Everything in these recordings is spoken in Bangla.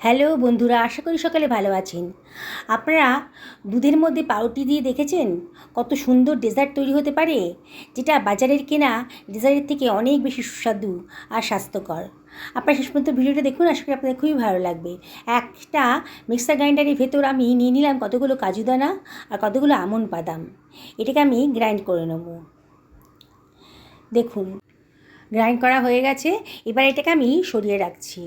হ্যালো বন্ধুরা, আশা করি সকালে ভালো আছেন। আপনারা দুধের মধ্যে পাউরুটি দিয়ে দেখেছেন কত সুন্দর ডেজার্ট তৈরি হতে পারে, যেটা বাজারের কেনা ডেজার্টের থেকে অনেক বেশি সুস্বাদু আর স্বাস্থ্যকর। আপনারা শেষ পর্যন্ত ভিডিওটা দেখুন, আশা করি আপনাদের খুবই ভালো লাগবে। একটা মিক্সার গ্রাইন্ডারের ভেতর আমি নিয়ে নিলাম কতগুলো কাজু দানা আর কতগুলো আমন বাদাম। এটাকে আমি গ্রাইন্ড করে নেব। দেখুন, গ্রাইন্ড করা হয়ে গেছে। এবার এটাকে আমি সরিয়ে রাখছি।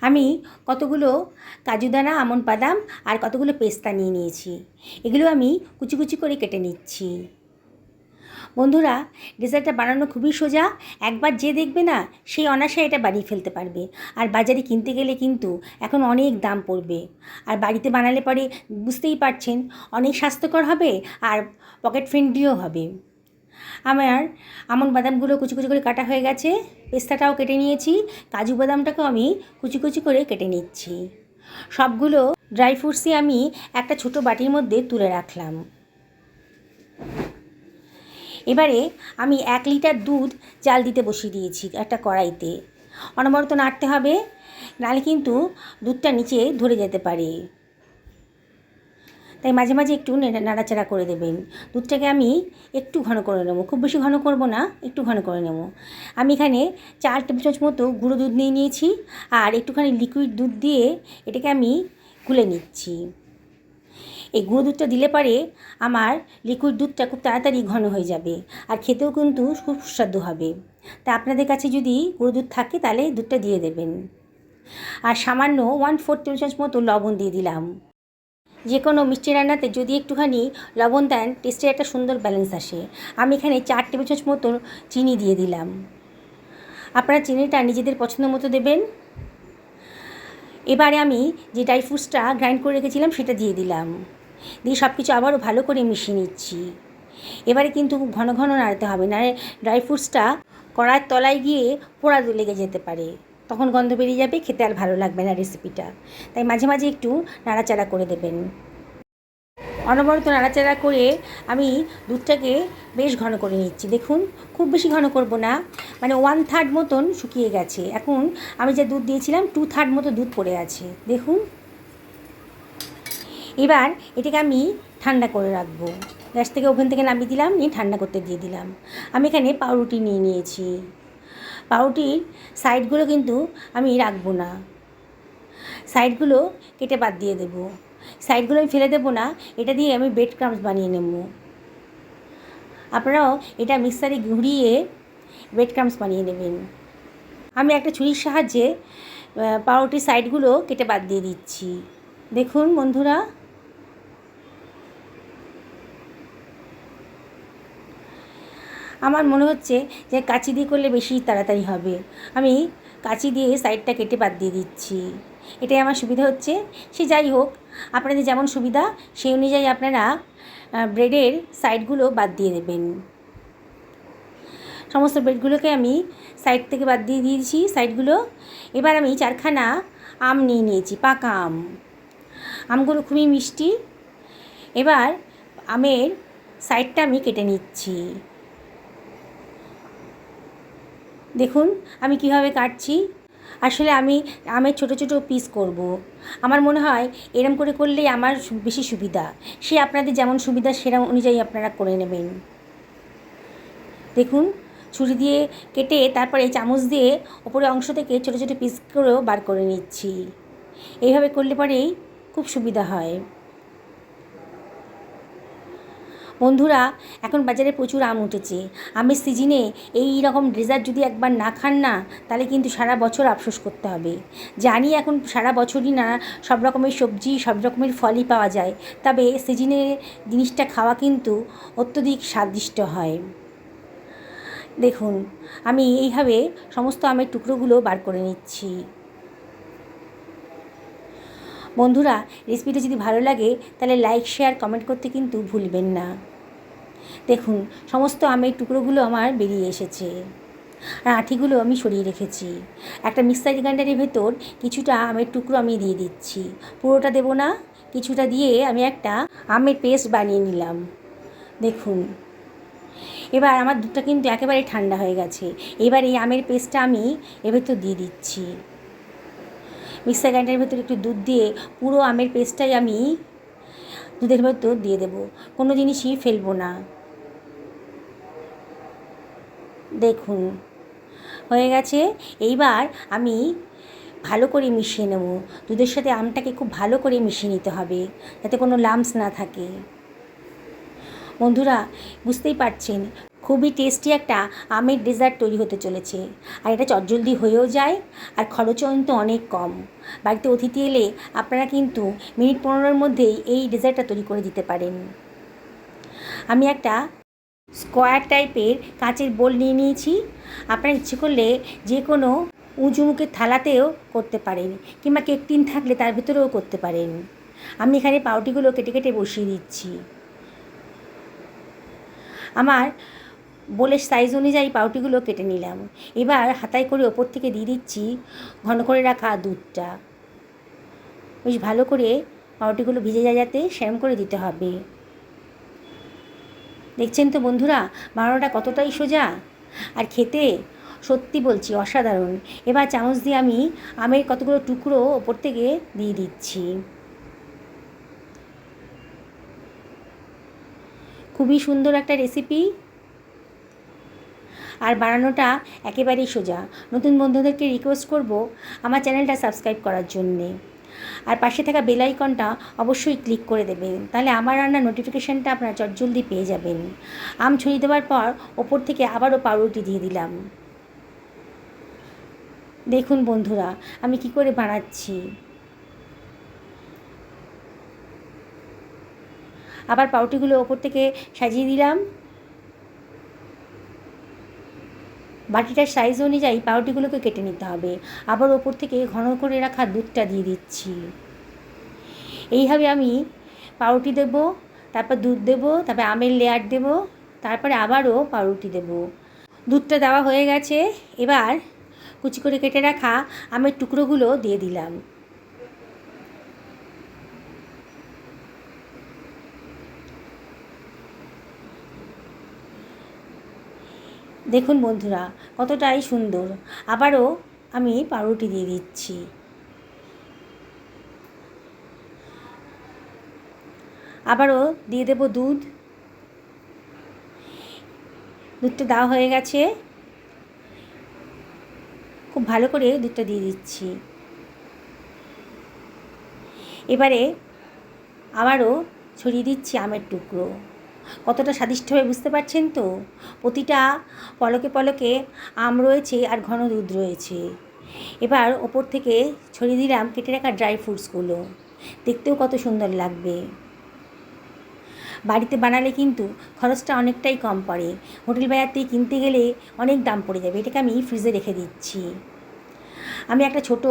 আমি কতগুলো কাজু দানা, আমন বাদাম আর কতগুলো পেস্তা নিয়ে নিয়েছি। এগুলো আমি কুচি কুচি করে কেটে নিচ্ছি। বন্ধুরা, ডেজার্টটা বানানো খুবই সোজা। একবার যে দেখবে না সেই অনাশে এটা বানিয়ে ফেলতে পারবে। আর বাজারে কিনতে গেলে কিন্তু এখন অনেক দাম পড়বে। আর বাড়িতে বানালে পরে বুঝতেই পারছেন, অনেক স্বাস্থ্যকর হবে আর পকেট ফ্রেন্ডলিও হবে। আমার আমন বাদামগুলো কুচি কুচি করে কাটা হয়ে গেছে, পেস্তাটাও কেটে নিয়েছি, কাজু বাদামটাকেও আমি কুচি কুচি করে কেটে নিচ্ছি। সবগুলো ড্রাই ফ্রুটসই আমি একটা ছোট বাটির মধ্যে তুলে রাখলাম। এবারে আমি এক লিটার দুধ জাল দিতে বসিয়ে দিয়েছি একটা কড়াইতে। অনবরত নাড়তে হবে, নাহলে কিন্তু দুধটা নিচে ধরে যেতে পারে। তাই মাঝে মাঝে একটু নাড়াচাড়া করে দেবেন। দুধটাকে আমি একটু ঘন করে নেব। খুব বেশি ঘন করব না, একটু ঘন করে নেব। আমি এখানে চার টেবিল চামচ মতো গুঁড়ো দুধ নিয়ে নিয়েছি আর একটুখানি লিকুইড দুধ দিয়ে এটাকে আমি গুলে নিচ্ছি। এই গুঁড়ো দুধটা দিলে পারে আমার লিকুইড দুধটা খুব তাড়াতাড়ি ঘন হয়ে যাবে আর খেতেও কিন্তু খুব সুস্বাদু হবে। তা আপনাদের কাছে যদি গুঁড়ো দুধ থাকে তাহলে দুধটা দিয়ে দেবেন। আর সামান্য ওয়ান ফোর টেবিল চামচ মতো লবণ দিয়ে দিলাম। যে কোনো মিষ্টি রান্নাতে যদি একটুখানি লবণ দেন টেস্টের একটা সুন্দর ব্যালেন্স আসে। আমি এখানে চার টেবিল চামচ মতো চিনি দিয়ে দিলাম। আপনারা চিনিটা নিজেদের পছন্দ মতো দেবেন। এবারে আমি যে ড্রাই ফ্রুটসটা গ্রাইন্ড করে রেখেছিলাম, সেটা দিয়ে দিলাম। দিয়ে সব কিছু আবারও ভালো করে মিশিয়ে নিচ্ছি। এবারে কিন্তু ঘন ঘন নাড়তে হবে না ড্রাই ফ্রুটসটা কড়ার তলায় গিয়ে পোড়া লেগে যেতে পারে। তখন গন্ধ বেরিয়ে যাবে, খেতে আর ভালো লাগবে না রেসিপিটা তাই মাঝে মাঝে একটু নাড়াচাড়া করে দেবেন। অনবরত নাড়াচাড়া করে আমি দুধটাকে বেশ ঘন করে নিচ্ছি। দেখুন, খুব বেশি ঘন করব না। মানে ওয়ান থার্ড মতন শুকিয়ে গেছে। এখন আমি যে দুধ দিয়েছিলাম টু থার্ড মতো দুধ পড়ে আছে। দেখুন। এবার এটাকে আমি ঠান্ডা করে রাখব। গ্যাস থেকে ওভেন থেকে নামিয়ে দিলাম, নিয়ে ঠান্ডা করতে দিয়ে দিলাম। আমি এখানে পাউরুটি নিয়ে নিয়েছি। পাউরুটির সাইডগুলো কিন্তু আমি রাখব না। সাইডগুলো কেটে বাদ দিয়ে দেবো। সাইডগুলো আমি ফেলে দেবো না, এটা দিয়ে আমি ব্রেড ক্রামস বানিয়ে নেব। আপনারাও এটা মিক্সারে ঘুরিয়ে ব্রেড ক্রামস বানিয়ে নেবেন। আমি একটা ছুরির সাহায্যে পাউরুটির সাইডগুলো কেটে বাদ দিয়ে দিচ্ছি। দেখুন বন্ধুরা আমার মনে হচ্ছে যে কাঁচি দিয়ে করলে বেশি তাড়াতাড়ি হবে। আমি কাঁচি দিয়ে সাইডটা কেটে বাদ দিয়ে দিচ্ছি। এটাই আমার সুবিধা হচ্ছে। সে যাই হোক, আপনাদের যেমন সুবিধা, সেই অনুযায়ী আপনারা ব্রেডের সাইডগুলো বাদ দিয়ে দেবেন। সমস্ত ব্রেডগুলোকে আমি সাইড থেকে বাদ দিয়ে দিয়েছি, সাইডগুলো। এবার আমি চারখানা আম নিয়ে নিয়েছি, পাকা আম। আমগুলো খুবই মিষ্টি। এবার আমের সাইডটা আমি কেটে নিচ্ছি। দেখুন, আমি কীভাবে কাটছি। আসলে আমি আমের ছোট ছোট পিস করব। আমার মনে হয় এরম করে করলেই আমার বেশি সুবিধা। সে আপনাদের যেমন সুবিধা, সেরম অনুযায়ী আপনারা করে নেবেন। দেখুন, ছুরি দিয়ে কেটে তারপরে চামচ দিয়ে ওপরে অংশ থেকে ছোটো ছোটো পিস করেও বার করে নিচ্ছি। এইভাবে করলে পরেই খুব সুবিধা হয়। বন্ধুরা, এখন বাজারে প্রচুর আম উঠেছে। আমের সিজনে এই রকম ডেজার্ট যদি একবার না খান না, তাহলে কিন্তু সারা বছর আফসোস করতে হবে। জানি এখন সারা বছরই না সব রকমের সবজি, সব রকমের ফলই পাওয়া যায়, তবে সিজনে জিনিসটা খাওয়া কিন্তু অত্যধিক স্বাদিষ্ট হয়। দেখুন, আমি এইভাবে সমস্ত আমের টুকরোগুলো বার করে নিচ্ছি। বন্ধুরা, রেসিপিটা যদি ভালো লাগে, তাহলে লাইক শেয়ার কমেন্ট করতে কিন্তু ভুলবেন না। দেখুন, সমস্ত আমের টুকরোগুলো আমার বেরিয়ে এসেছে। আর আঠিগুলো আমি সরিয়ে রেখেছি। একটা মিক্সার গ্রাইন্ডারের ভেতর কিছুটা আমের টুকরো আমি দিয়ে দিচ্ছি। পুরোটা দেবো না, কিছুটা দিয়ে আমি একটা আমের পেস্ট বানিয়ে নিলাম। দেখুন, এবার আমার দুধটা কিন্তু একেবারে ঠান্ডা হয়ে গেছে। এবার এই আমের পেস্টটা আমি এর ভেতর দিয়ে দিচ্ছি। মিক্সার গ্রাইন্ডারের ভেতরে একটু দুধ দিয়ে পুরো আমের পেস্টটাই আমি দুধের ভেতর দিয়ে দেব। কোনো জিনিসই ফেলব না। দেখুন, হয়ে গেছে। এইবার আমি ভালো করে মিশিয়ে নেব। দুধের সাথে আমটাকে খুব ভালো করে মিশিয়ে নিতে হবে, যাতে কোনো লামস না থাকে। বন্ধুরা, বুঝতেই পারছেন, খুবই টেস্টি একটা আমের ডেজার্ট তৈরি হতে চলেছে। আর এটা চটজলদি হয়েও যায়, আর খরচও কিন্তু অনেক কম। বাড়িতে অতিথি এলে আপনারা কিন্তু মিনিট পনেরোর মধ্যেই এই ডেজার্টটা তৈরি করে দিতে পারেন। আমি একটা স্কোয়ার টাইপের কাঁচের বোল নিয়ে নিয়েছি। আপনারা ইচ্ছে করলে যে কোনো উঁচু মুখের থালাতেও করতে পারেন, কিংবা কেক টিন থাকলে তার ভিতরেও করতে পারেন। আমি এখানে পাউটিগুলো কেটে কেটে বসিয়ে দিচ্ছি। আমার বোলের সাইজ অনুযায়ী পাউটিগুলো কেটে নিলাম। এবার হাতায় করে ওপর থেকে দিয়ে দিচ্ছি ঘন করে রাখা দুধটা। বেশ ভালো করে পাউটিগুলো ভিজে যায় যাতে সেরম করে দিতে হবে। দেখছেন তো বন্ধুরা, বানানোটা কতটাই সোজা? আর খেতে সত্যি বলছি অসাধারণ। এবার চামচ দিয়ে আমি আমের কতগুলো টুকরো ওপর থেকে দিয়ে দিচ্ছি। খুবই সুন্দর একটা রেসিপি আর বানানোটা একেবারেই সোজা। নতুন বন্ধুদেরকে রিকোয়েস্ট করব আমার চ্যানেলটা সাবস্ক্রাইব করার জন্যে। আর পাশে থাকা বেল আইকনটা অবশ্যই ক্লিক করে দেবেন। তাহলে আমার রান্নার নোটিফিকেশানটা আপনারা চটজলদি পেয়ে যাবেন। আম ছড়িয়ে দেওয়ার পর ওপর থেকে আবারও পাউরুটি দিয়ে দিলাম। দেখুন বন্ধুরা, আমি কি করে বানাচ্ছি। আবার পাউটিগুলো ওপর থেকে সাজিয়ে দিলাম। বাটিটার সাইজ অনুযায়ী পাউটিগুলোকে কেটে নিতে হবে। আবার ওপর থেকে ঘন করে রাখা দুধটা দিয়ে দিচ্ছি। এইভাবে আমি পাউরুটি দেব, তারপর দুধ দেব, তারপর আমের লেয়ার দেব, তারপরে আবারও পাউরুটি দেব। দুধটা দেওয়া হয়ে গেছে। এবার কুচি করে কেটে রাখা আমের টুকরোগুলো দিয়ে দিলাম। দেখুন বন্ধুরা, কতটাই সুন্দর। আবারও আমি পাউরুটি দিয়ে দিচ্ছি। আবারও দিয়ে দেব দুধ। দুধটা দেওয়া হয়ে গেছে। খুব ভালো করে দুধটা দিয়ে দিচ্ছি। এবারে আবারও ছড়িয়ে দিচ্ছি আমের টুকরো। কতটা স্বাদিষ্ট হবে বুঝতে পারছেন তো? প্রতিটা পলকে পলকে আম রয়েছে আর ঘন দুধ রয়েছে। এবার ওপর থেকে ছড়িয়ে দিলাম কেটে রাখা ড্রাই ফ্রুটসগুলো। দেখতেও কত সুন্দর লাগবে। বাড়িতে বানালে কিন্তু খরচটা অনেকটাই কম পড়ে। হোটেল বাজার কিনতে গেলে অনেক দাম পড়ে যাবে। এটাকে আমি ফ্রিজে রেখে দিচ্ছি। আমি একটা ছোট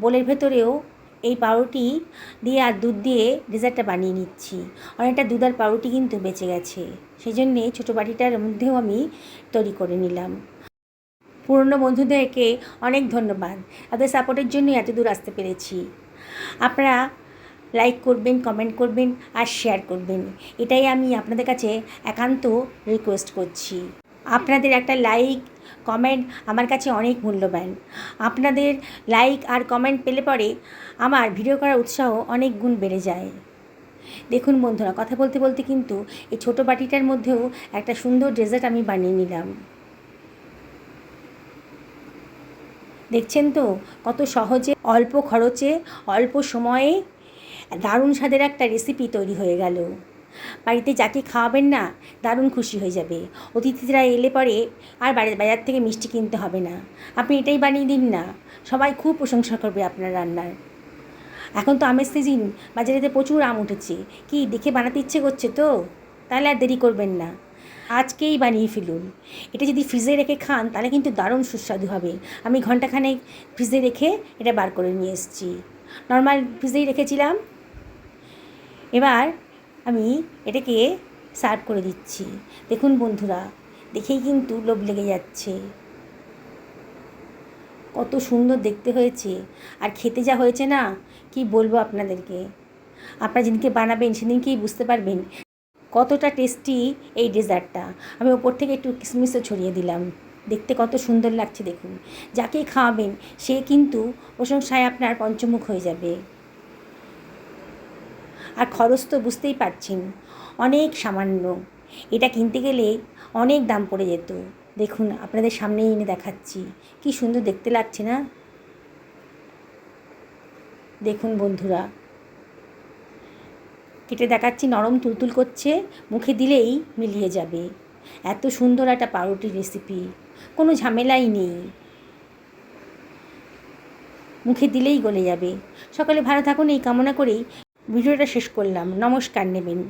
বোলের ভেতরেও এই পাউরুটি দিয়ে আর দুধ দিয়ে ডেজার্টটা বানিয়ে নিচ্ছি। অনেকটা দুধ আর পাউরুটি কিন্তু বেঁচে গেছে। সেই জন্যে ছোটো বাটিটার মধ্যেও আমি তৈরি করে নিলাম। পুরনো বন্ধুদেরকে অনেক ধন্যবাদ। তাদের সাপোর্টের জন্যই এত দূর আসতে পেরেছি। আপনারা লাইক করবেন, কমেন্ট করবেন আর শেয়ার করবেন। এটাই আমি আপনাদের কাছে একান্ত রিকোয়েস্ট করছি। আপনাদের একটা লাইক কমেন্ট আমার কাছে অনেক মূল্যবান। আপনাদের লাইক আর কমেন্ট পেলে পরে আমার ভিডিও করার উৎসাহ অনেক গুণ বেড়ে যায়। দেখুন বন্ধুরা, কথা বলতে বলতে কিন্তু এই ছোটো বাটিটার মধ্যেও একটা সুন্দর ডেজার্ট আমি বানিয়ে নিলাম। দেখছেন তো, কত সহজে, অল্প খরচে, অল্প সময়ে দারুণ স্বাদের একটা রেসিপি তৈরি হয়ে গেল। বাড়িতে যাকে খাওয়াবেন না, দারুণ খুশি হয়ে যাবে। অতিথিরা এলে পরে আর বাড়ির বাজার থেকে মিষ্টি কিনতে হবে না। আপনি এটাই বানিয়ে দিন না। সবাই খুব প্রশংসা করবে আপনার রান্নার। এখন তো আমের সিজিন বাজারেতে প্রচুর আম উঠেছে। কি দেখে বানাতে ইচ্ছে করছে তো? তাহলে আর দেরি করবেন না। আজকেই বানিয়ে ফেলুন। এটা যদি ফ্রিজে রেখে খান, তাহলে কিন্তু দারুণ সুস্বাদু হবে। আমি ঘন্টাখানেক ফ্রিজে রেখে এটা বার করে নিয়ে এসেছি। নর্মাল ফ্রিজেই রেখেছিলাম। এবার আমি এটাকে সার্ভ করে দিচ্ছি। দেখুন বন্ধুরা, দেখেই কিন্তু লোভ লেগে যাচ্ছে। কত সুন্দর দেখতে হয়েছে। আর খেতে যা হয়েছে না, কি বলব আপনাদেরকে? আপনারা যেদিনকে বানাবেন সেদিনকেই বুঝতে পারবেন কতটা টেস্টি এই ডেজার্টটা আমি ওপর থেকে একটু কিশমিশও ছড়িয়ে দিলাম। দেখতে কত সুন্দর লাগছে দেখুন। যাকে খাওয়াবেন, সে কিন্তু প্রশংসায় আপনার পঞ্চমুখ হয়ে যাবে। আর খরচ তো বুঝতেই পারছেন, অনেক সামান্য। এটা কিনতে গেলে অনেক দাম পড়ে যেত। দেখুন, আপনাদের সামনেই এনে দেখাচ্ছি। কি সুন্দর দেখতে লাগছে না? দেখুন বন্ধুরা, কেটে দেখাচ্ছি, নরম তুলতুল করছে, মুখে দিলেই মিলিয়ে যাবে। এত সুন্দর একটা পাউরুটির রেসিপি কোনো ঝামেলাই নেই। মুখে দিলেই গলে যাবে। সকালে ভালো থাকুন, এই কামনা করেই ভিডিওটা শেষ করলাম। নমস্কার নেবেন।